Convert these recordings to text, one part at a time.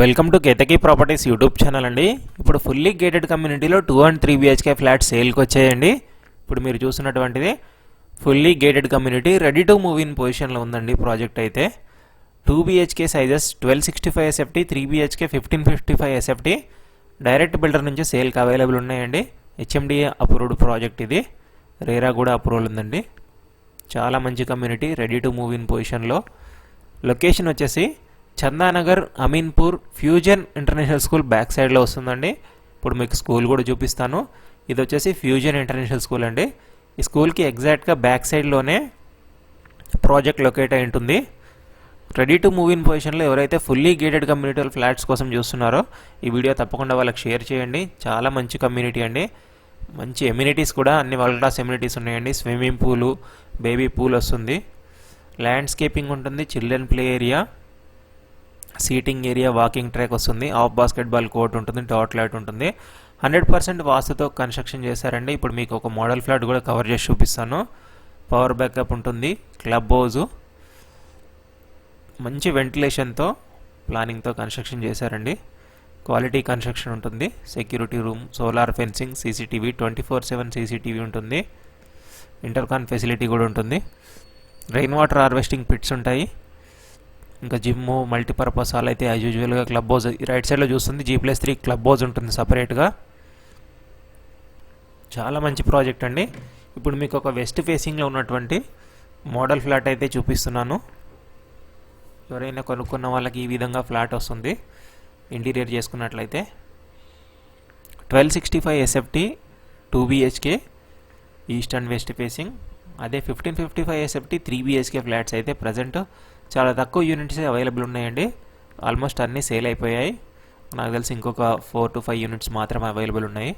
Welcome to Ketaki properties YouTube channel అండి. ఇప్పుడు fully gated కమ్యూనిటీలో two and three BHK flat సేల్కి వచ్చాయండి. ఇప్పుడు మీరు చూస్తున్నటువంటిది fully gated community ready to move in పొజిషన్లో ఉందండి ప్రాజెక్ట్ అయితే. Two BHK sizes twelve sixty five SFT three BHK fifteen fifty five SFT direct builder నుంచి సేల్కి అవైలబుల్ ఉన్నాయండి. హెచ్ఎండి అప్రూవ్డ్ ప్రాజెక్ట్ ఇది. రేరా కూడా అప్రూవల్ ఉందండి. చాలా మంచి community ready to move in పొజిషన్లో లొకేషన్ వచ్చేసి Chandanagar Ameenpur fusion international school back సైడ్లో వస్తుందండి. ఇప్పుడు మీకు స్కూల్ కూడా చూపిస్తాను. ఇది వచ్చేసి ఫ్యూజన్ ఇంటర్నేషనల్ స్కూల్ అండి. ఈ స్కూల్కి ఎగ్జాక్ట్గా బ్యాక్ సైడ్లోనే ప్రాజెక్ట్ లొకేట్ అయి ఉంటుంది. రెడీ టు మూవ్ ఇన్ పొజిషన్లో ఎవరైతే ఫుల్లీ గేటెడ్ కమ్యూనిటీ ఫ్లాట్స్ కోసం చూస్తున్నారో ఈ వీడియో తప్పకుండా వాళ్ళకి షేర్ చేయండి. చాలా మంచి కమ్యూనిటీ అండి. మంచి ఎమ్యూనిటీస్ కూడా అన్ని వరల్డ్ క్లాస్ ఎమ్యూనిటీస్ ఉన్నాయండి. స్విమ్మింగ్ పూలు బేబీ పూల్ వస్తుంది. ల్యాండ్స్కేపింగ్ ఉంటుంది children play area. Seating area walking track వస్తుంది. ఆఫ్ బాస్కెట్బాల్ కోర్ట్ ఉంటుంది డాట్ లైట్ ఉంటుంది. హండ్రెడ్ పర్సెంట్ వాస్తుతో కన్స్ట్రక్షన్ చేశారండి. ఇప్పుడు మీకు ఒక మోడల్ ఫ్లాట్ కూడా కవర్ చేసి చూపిస్తాను. పవర్ బ్యాకప్ ఉంటుంది క్లబ్ హౌజు మంచి వెంటిలేషన్తో ప్లానింగ్తో కన్స్ట్రక్షన్ చేశారండి. క్వాలిటీ కన్స్ట్రక్షన్ ఉంటుంది. Security room solar fencing CCTV twenty four seven CCTV ఉంటుంది. ఇంటర్కాన్ ఫెసిలిటీ కూడా ఉంటుంది. రెయిన్ వాటర్ హార్వెస్టింగ్ పిట్స్ ఉంటాయి. ఇంకా జిమ్ మల్టీపర్పస్ హాల్ అయితే యాజ్ యూజువల్గా క్లబ్ హౌస్ రైట్ సైడ్లో చూస్తుంది G plus three club house ఉంటుంది సపరేట్గా చాలా మంచి ప్రాజెక్ట్ అండి. ఇప్పుడు మీకు ఒక వెస్ట్ ఫేసింగ్లో ఉన్నటువంటి మోడల్ ఫ్లాట్ అయితే చూపిస్తున్నాను. ఎవరైనా కొనుక్కున్న వాళ్ళకి ఈ విధంగా ఫ్లాట్ వస్తుంది ఇంటీరియర్ చేసుకున్నట్లయితే. Twelve sixty five SFT two BHK east and west facing అదే fifteen fifty five SFT three BHK flats అయితే ప్రజెంట్ చాలా తక్కువ యూనిట్స్ అవైలబుల్ ఉన్నాయండి. ఆల్మోస్ట్ అన్నీ సేల్ అయిపోయాయి. నాకు తెలిసి ఇంకొక ఫోర్ టు ఫైవ్ యూనిట్స్ మాత్రమే అవైలబుల్ ఉన్నాయి.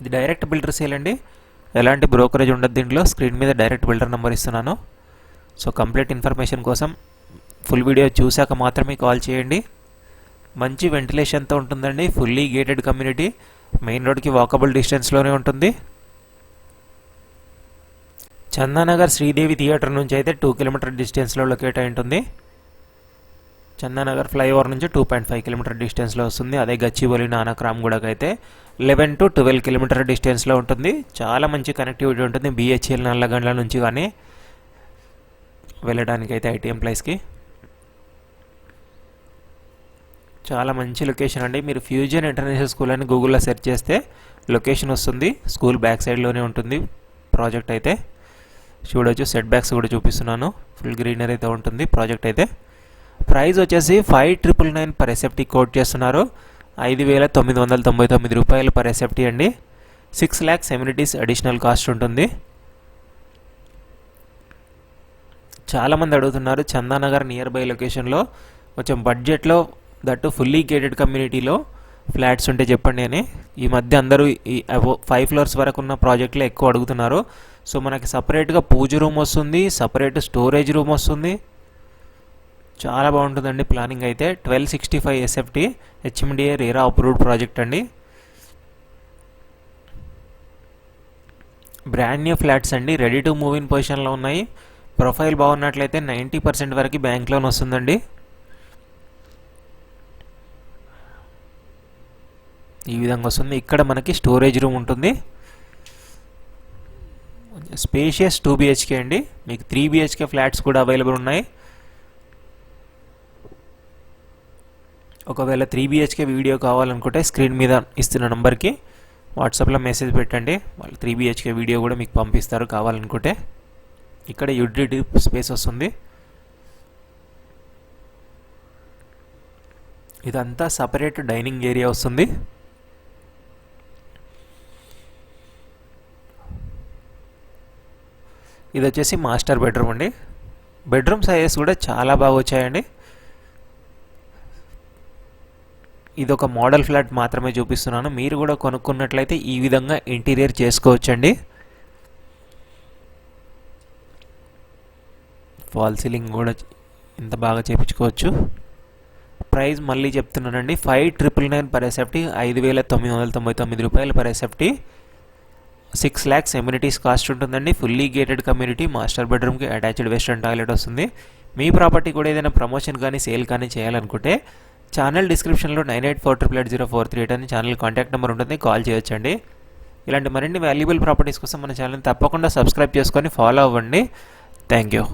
ఇది డైరెక్ట్ బిల్డర్ సేల్ అండి. ఎలాంటి బ్రోకరేజ్ ఉండదు దీంట్లో. స్క్రీన్ మీద డైరెక్ట్ బిల్డర్ నెంబర్ ఇస్తున్నాను. సో కంప్లీట్ ఇన్ఫర్మేషన్ కోసం ఫుల్ వీడియో చూశాక మాత్రమే కాల్ చేయండి. మంచి వెంటిలేషన్తో ఉంటుందండి. ఫుల్లీ గేటెడ్ కమ్యూనిటీ మెయిన్ రోడ్కి వాకబుల్ డిస్టెన్స్లోనే ఉంటుంది. చందానగర్ శ్రీదేవి థియేటర్ నుంచి అయితే టూ కిలోమీటర్ డిస్టెన్స్లో లొకేట్ అయి ఉంటుంది. చందానగర్ ఫ్లైఓవర్ నుంచి టూ పాయింట్ ఫైవ్ కిలోమీటర్ డిస్టెన్స్లో వస్తుంది. అదే గచ్చిబౌలి నానక్రామ్గూడకి అయితే లెవెన్ టు ట్వెల్వ్ కిలోమీటర్ డిస్టెన్స్లో ఉంటుంది. చాలా మంచి కనెక్టివిటీ ఉంటుంది. బీహెచ్ఎల్ నల్లగండ్ల నుంచి కానీ వెళ్ళడానికి అయితే ఐటీ ఎంప్లాయీస్కి చాలా మంచి లొకేషన్ అండి. మీరు ఫ్యూజన్ ఇంటర్నేషనల్ స్కూల్ అని గూగుల్లో సెర్చ్ చేస్తే లొకేషన్ వస్తుంది. స్కూల్ బ్యాక్ సైడ్లోనే ఉంటుంది ప్రాజెక్ట్ అయితే. చూడవచ్చు సెట్ బ్యాక్స్ కూడా చూపిస్తున్నాను. ఫుల్ గ్రీనరీ అయితే ఉంటుంది ప్రాజెక్ట్ అయితే. ప్రైస్ వచ్చేసి five triple nine per SFT quote చేస్తున్నారు. ఐదు వేల తొమ్మిది వందల తొంభై తొమ్మిది రూపాయలు పర్ ఎస్ఎఫ్టీ అండి. Six lakhs amenities additional cost ఉంటుంది. చాలామంది అడుగుతున్నారు చందానగర్ నియర్ బై లొకేషన్లో కొంచెం బడ్జెట్లో దట్టు ఫుల్లీ గేటెడ్ కమ్యూనిటీలో ఫ్లాట్స్ ఉంటే చెప్పండి అని. ఈ మధ్య అందరూ ఈ ఫైవ్ ఫ్లోర్స్ వరకు ఉన్న ప్రాజెక్ట్లో ఎక్కువ అడుగుతున్నారు. సో మనకి సపరేట్గా పూజ రూమ్ వస్తుంది సపరేట్ స్టోరేజ్ రూమ్ వస్తుంది. చాలా బాగుంటుందండి ప్లానింగ్ అయితే. Twelve sixty five SFT HMDA RERA approved project అండి. బ్రాండ్ న్యూ ఫ్లాట్స్ అండి రెడీ టు మూవ్ ఇన్ పొజిషన్లో ఉన్నాయి. ప్రొఫైల్ బాగున్నట్లయితే నైంటీ పర్సెంట్ వరకు బ్యాంక్ లోన్ వస్తుందండి. ఈ విధంగా వస్తుంది. ఇక్కడ మనకి స్టోరేజ్ రూమ్ ఉంటుంది. స్పేషియస్ టూ బిహెచ్కే అండి. మీకు త్రీ బిహెచ్కే ఫ్లాట్స్ కూడా అవైలబుల్ ఉన్నాయి. ఒకవేళ త్రీ బిహెచ్కే వీడియో కావాలనుకుంటే స్క్రీన్ మీద ఇస్తున్న నెంబర్కి వాట్సాప్లో మెసేజ్ పెట్టండి. వాళ్ళు త్రీ బిహెచ్కే వీడియో కూడా మీకు పంపిస్తారు కావాలనుకుంటే. ఇక్కడ యూటిలిటీ స్పేస్ వస్తుంది. ఇదంతా సపరేట్ డైనింగ్ ఏరియా వస్తుంది. ఇది వచ్చేసి మాస్టర్ బెడ్రూమ్ అండి. బెడ్రూమ్ సైజెస్ కూడా చాలా బాగా వచ్చాయండి. ఇది ఒక మోడల్ ఫ్లాట్ మాత్రమే చూపిస్తున్నాను. మీరు కూడా కొనుక్కున్నట్లయితే ఈ విధంగా ఇంటీరియర్ చేసుకోవచ్చండి. ఫాల్ సీలింగ్ కూడా ఇంత బాగా చేపించుకోవచ్చు. ప్రైస్ మళ్ళీ చెప్తున్నానండి. Five triple nine per SFT ఐదు వేల తొమ్మిది వందల తొంభై తొమ్మిది రూపాయలు per SFT six lakhs amenities cost ఉంటుందండి. ఫుల్లీ గేటెడ్ కమ్యూనిటీ మాస్టర్ బెడ్రూమ్కి అటాచ్డ్ వెస్ట్రన్ టాయిలెట్ వస్తుంది. మీ ప్రాపర్టీ కూడా ఏదైనా ప్రమోషన్ కానీ సేల్ కానీ చేయాలనుకుంటే ఛానల్ డిస్క్రిప్షన్లో nine eight four triple eight zero four three eight అని ఛానల్ కాంటాక్ట్ నెంబర్ ఉంటుంది. కాల్ చేయొచ్చండి. ఇలాంటి మరిన్ని వాల్యుబుల్ ప్రాపర్టీస్ కోసం మన ఛానల్ తప్పకుండా సబ్స్క్రైబ్ చేసుకొని ఫాలో అవ్వండి. Thank you.